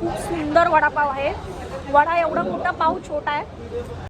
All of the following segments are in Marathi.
खूप सुंदर वडापाव आहे. वडा एवढा मोठा पाव छोटा आहे.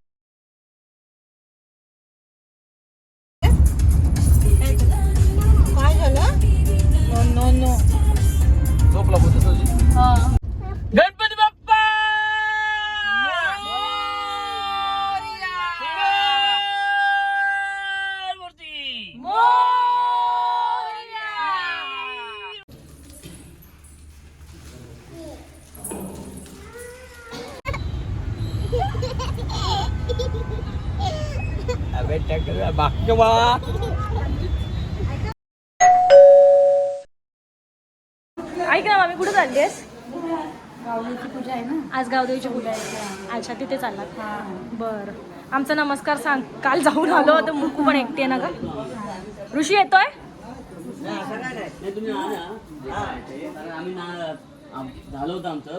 ऐक ना मामी कुठे चाललीस गावलीची पूजा आहे ना. आज गावदेवीची पूजा आहे. अच्छा तिथे चाललात. बर. आमचा नमस्कार सांग. काल जाऊन आलो तर मुकू पण एकटी ना का ऋषी येतोय? नाही तुम्ही आला कारण आम्ही ना आम- झालं होतं आमचं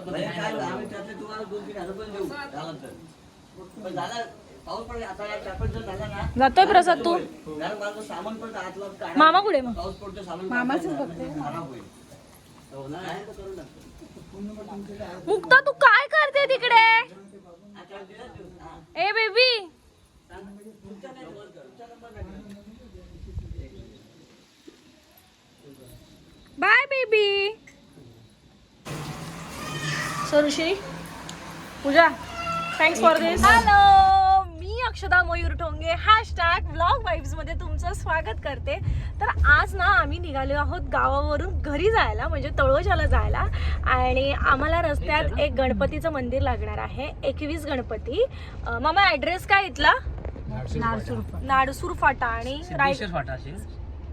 जातोय प्रसाद तू कारण माझं सामान पण आतलं काढा. मामा कुठे मग काढतो. बघते. हो. मुक्ता तू काय करते तिकडे. हा. ए baby bye baby so Rishi Pooja thanks for this hello Akshada Mayur Thonge hashtag व्लॉगमध्ये तुमचं स्वागत करते. तर आज ना आम्ही निघालो आहोत गावावरून घरी जायला म्हणजे तळोजाला जायला. आणि आम्हाला रस्त्यात एक गणपतीचं मंदिर लागणार आहे एकवीस गणपती. मामा ॲड्रेस काय इथला? नाडसूर फाटा आणि राईट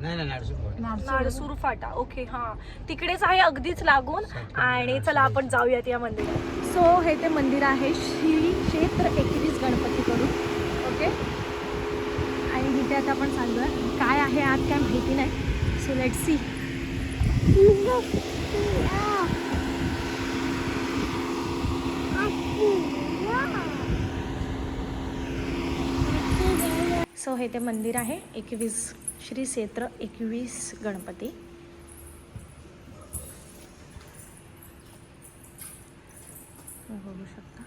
नाही नाही नाडसूर नाडसूर फाटा ओके हां. तिकडेच आहे अगदीच लागून. आणि चला आपण जाऊयात या मंदिरात. सो हे ते मंदिर आहे श्री क्षेत्र एकवीस ओके आता आपण चाललोय काय आहे आत काय माहिती नाही. सो लेट सी सो हे ते मंदिर आहे. एकवीस श्री क्षेत्र एकवीस गणपती. बघू शकता.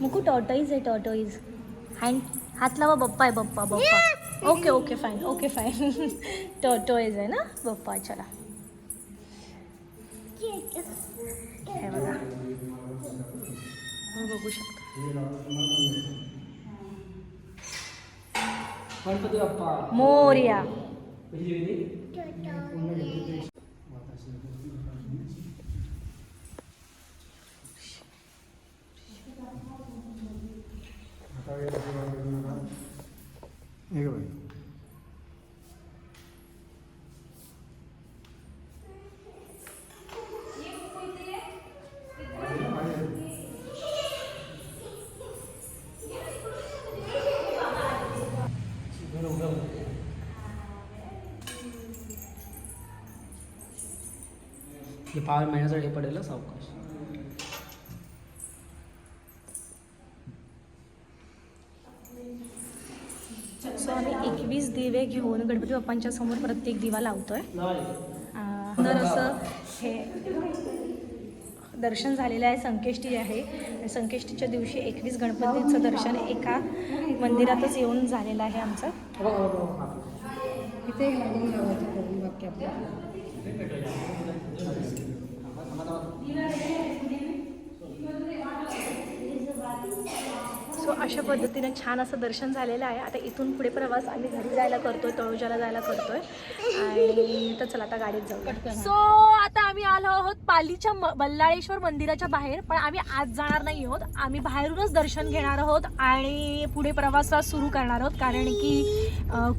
मुकू टॉटॉईज है टॉटॉईज हँड हात लावा बप्पा आहे Bappa Bappa. Okay okay fine okay fine tortoise आहे ना? बप्पा चला. हे बघा. बघू शकता. मोर्या. हे पाच महिन्यासाठी पडेल ना सावकाश. सो आम्ही एकवीस दिवे घेऊन गणपती बाप्पांच्या समोर प्रत्येक दिवा लावतोय. तर असं हे दर्शन झालेलं आहे संकेष्टी आहे. आणि संकेष्टीच्या दिवशी एकवीस गणपतीचं दर्शन एका मंदिरातच येऊन झालेलं आहे आमचं. इथे एक लागून लावायचं करून वाक्य आपलं सो अशा पद्धतीने छान असं दर्शन झालेलं आहे. आता इथून पुढे प्रवास आम्ही घरी जायला करतोय तळोजाला जायला करतोय. आणि तर चला आता गाडीत जाऊ सो आता आम्ही आलो आहोत पालीच्या म- बल्लाळेश्वर मंदिराच्या बाहेर. पण आम्ही आज जाणार नाही आहोत. आम्ही बाहेरूनच दर्शन घेणार आहोत आणि पुढे प्रवासात सुरू करणार आहोत. कारण की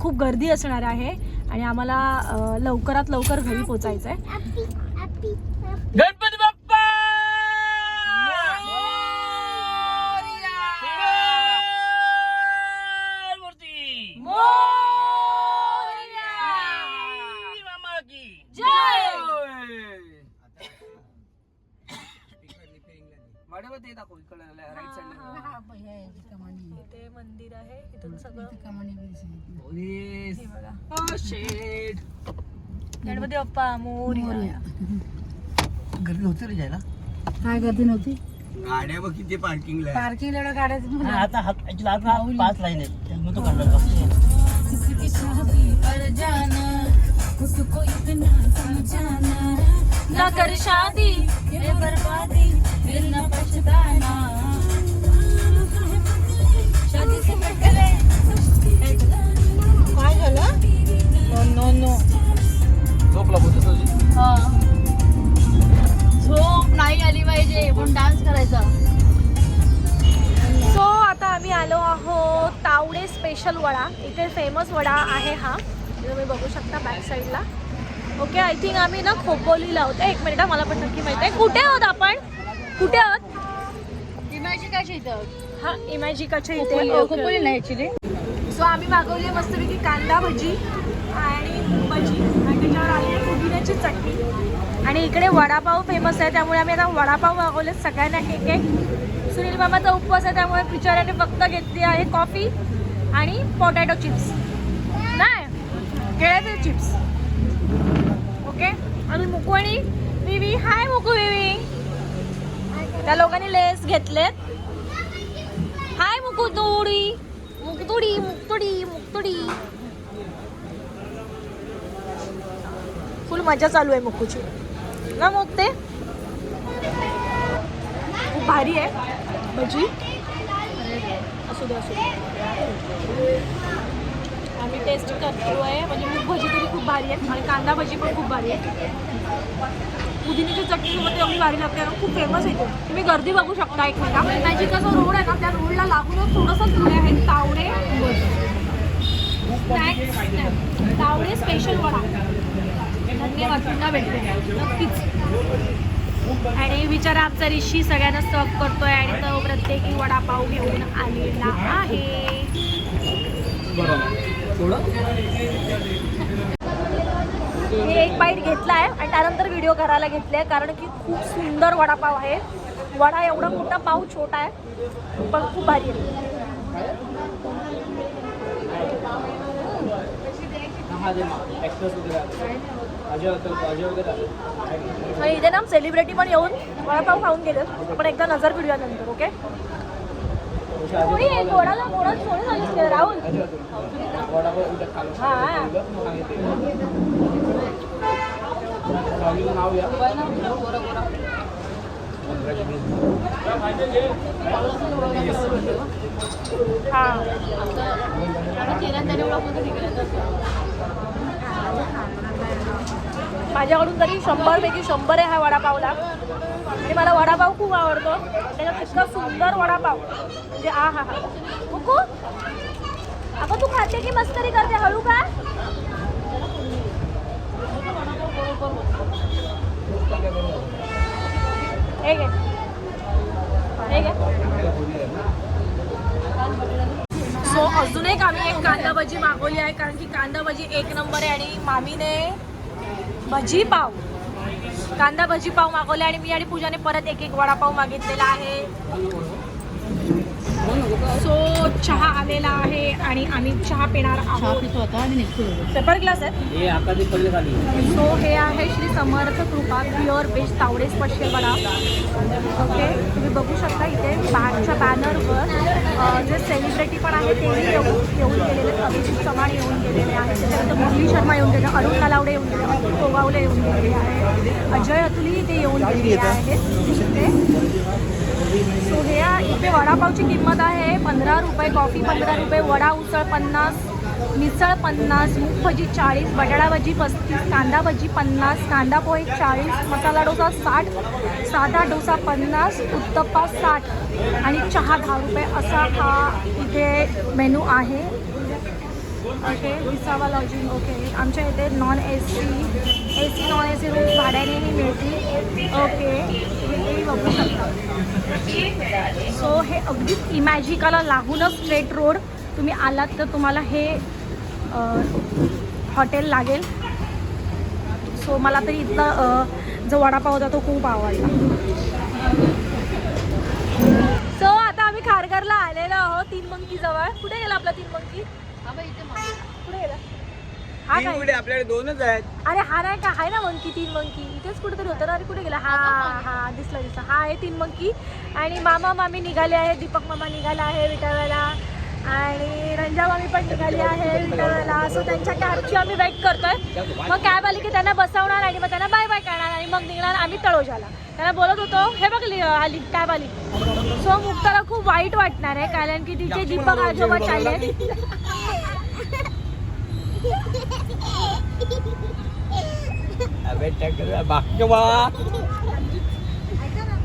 खूप गर्दी असणार आहे आणि आम्हाला लवकरात लवकर घरी पोचायचं आहे गणपती बाप्पा मूर्ती मामा की जय! मॅडम तिकडे बघ ते दाखव इकडे राईट साईडला हा, हा, हे. इथे मंदिर आहे इथून सगळं. बघा. Oh. गणपती बाप्पा मोरया. गर्दी होती रे जायला? काय गर्दी नव्हती? गाड्या बघ किती पार्किंगला पार्किंग एवढं गाड्याचं आता हात आता हा पाच लाईन आहेत. त्यामुळे तो काढला ना कर शादी ये बर्बादी पछताना। काय झालं? नो नो तुझी? झोप नाही आली पाहिजे पण डान्स करायचा. सो आता आम्ही आलो आहोत तावडे स्पेशल वडा. इथे फेमस वडा आहे हा. तुम्ही बघू शकता बॅक साईडला ओके आय थिंक आम्ही ना खोपोलीला आहोत. एक मिनिट मला पण नक्की माहिती आहे. कुठे आहोत आपण? कुठे आहोत? इमॅजिकाच्या इथं. हा इमॅजिकाच्या खोपोली इथे. खोपोली नाही ऍक्च्युली सो आम्ही मागवली मस्तपैकी कांदा भजी आणि भजी. आणि त्याच्यावर आली आहे पुदिन्याची चटणी. आणि इकडे वडापाव फेमस आहे त्यामुळे आम्ही आता वडापाव मागवले सगळ्यांना एक एक सुनील मामाचा उपवास आहे त्यामुळे बिचाऱ्याने फक्त घेतली आहे कॉफी आणि पोटॅटो चिप्स नाही केळ्याचे चिप्स ओके आणि मुकू आणि विवी. हाय मुकू विवी त्या लोकांनी लेस घेतलेत. हाय मुकुतोडी मुकतोडी मुकतोडी मुकतोडी फुल मजा चालू आहे मुकूची. ना मुकते खूप भारी आहे. भजी. असू दे असू दे. मी टेस्ट करतो आहे. म्हणजे मूग भजी तरी खूप भारी आहे आणि कांदा भजी पण खूप भारी आहे पुदिनीची चटणीसोबत एवढी भारी लागते ना खूप फेमस आहे तुम्ही गर्दी बघू शकता एक मिनिट त्याची कसं रोड आहे ना त्या रोडला लागूनच थोडंसं पुढे आहे. Tawde snacks Tawde special vada. धन्यवाद पुन्हा भेटते नक्कीच. आणि बिचारा आमचा ऋषी सगळ्यांना सर्व करतोय. आणि तो प्रत्येकी वडापाव घेऊन आलेला आहे. मी एक बाईट घेतला आहे आणि त्यानंतर व्हिडिओ करायला घेतले आहे कारण की खूप सुंदर वडापाव आहे. वडा एवढा मोठा पाव छोटा आहे पण खूप भारी आहे. इथे ना सेलिब्रिटी पण येऊन वडापाव खाऊन गेले आपण एकदा नजर फिरूया नंतर ओके गोडाला गोडा सोडून राहुल. हा. फॅमिलीचं नाव या माझ्याकडून तरी शंभरपैकी शंभर आहे हा वडापावला. आणि मला वडापाव खूप आवडतो. त्याच्यात इतका सुंदर वडापाव. म्हणजे आ हा हा. कुकू? अगं तू खाते की मस्करी करते? हळू का हे आहे हे घे सो अजून एक आम्ही एक मागवली आहे कारण की कांदा भजी एक नंबर आहे आणि मामीने भजी पाव कांदा भजी पाव मागवले आणि मी आणि पूजाने परत एक एक वडापाव मागितलेला आहे. सो चहा आलेला आहे आणि आम्ही चहा पिणार आहोत. पेपर ग्लास आहे सो हे आहे Shri Samarth Krupa pure best Tawde special vada okay तुम्ही बघू शकता इथे बॅगच्या बॅनरवर जे सेलिब्रिटी पण आहे तेही येऊन येऊन गेलेले. अभिजित चव्हाण येऊन गेलेले आहेत. त्याच्यानंतर मुरली शर्मा येऊन गेले अरुण नलावडे येऊन गेले अतुल गोगावले येऊन गेलेले आहे अजय अतुली इथे येऊन गेलेले आहेत. सो हे इथे वडापावची किंमत आहे. पंधरा रुपये कॉफी पंधरा रुपये वडा उसळ पन्नास मिसळ पन्नास मूग भजी चाळीस बटाटा भजी पस्तीस कांदा भजी पन्नास कांदा पोहे चाळीस मसाला डोसा साठ साधा डोसा पन्नास उत्तप्पा साठ आणि चहा दहा रुपये. असा हा इथे मेनू आहे. ओके विसावा लॉजिंग. ओके आमच्या इथे non A C A C non A C room भाड्यानेही मिळतील. ओके. बघू शकता. सो हे अगदीच इमॅजिकाला लागूनच स्ट्रेट रोड तुम्ही आलात तर तुम्हाला हे हॉटेल लागेल. सो मला तरी इथला जो वडापाव होता तो खूप आवडला. खारघरला आलेलो आहोत तीन मंकी जवळ. कुठे गेला आपला तीन मंकी. कुठे गेला? हा काय? पुढे आपल्याकडे दोनच आहेत. अरे हा नाही का? आहे ना मंकी तीन मंकी. इथेच कुठेतरी होतं ना? अरे कुठे गेला? हा हा दिसला दिसला. हा आहे तीन मंकी. आणि मामा मामी निघाले आहे दीपक मामा निघाला आहे विटाव्याला आणि रंजा मामी पण निघाली आहे विटाव्याला सो त्यांच्या कॅबची आम्ही वेट करतोय. मग कॅब आली की त्यांना बसवणार आणि मग त्यांना बाय बाय करणार आणि मग निघणार आम्ही तळोजाला. त्यांना बोलत होतो हे बघ लि- आली कॅब आली. सो मुक्ताला खूप वाईट वाटणार आहे कारण की तिचे दीपक आजोबा चालले अबे टॅक्टर बाकी बा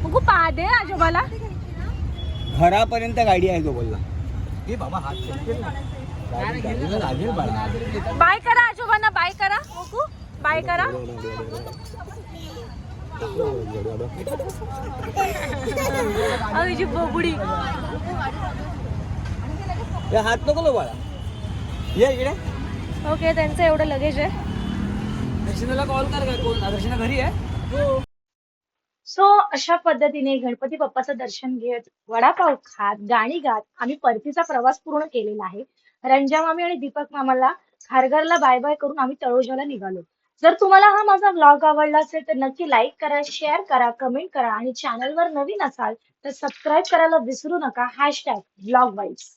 मग पहा दे आजोबाला. घरापर्यंत गाडी आहे तो बोलला. ए बाबा हात चेक ना. गाडी- गाडीला लागेल बाळा. बाय करा आजोबांना बाय करा. बाय करा. बोबडी. ए, हात नको लो बाळा. ये इकडे. ओके त्यांचं एवढं लगेज आहे. दर्शनाला कॉल कर काय कोण? दर्शना घरी आहे? सो अशा पद्धतीने गणपती बाप्पाचं दर्शन घेत वडापाव खात गाणी गात आम्ही परतीचा प्रवास पूर्ण केलेला आहे. रंजा मामी आणि दीपक मामाला खारघरला बाय बाय करून आम्ही तळोजाला निघालो. जर तुम्हाला हा माझा व्लॉग आवडला असेल तर नक्की लाईक करा शेअर करा कमेंट करा आणि चॅनलवर नवीन असाल तर सबस्क्राईब करायला विसरू नका. Hashtag vlog vibes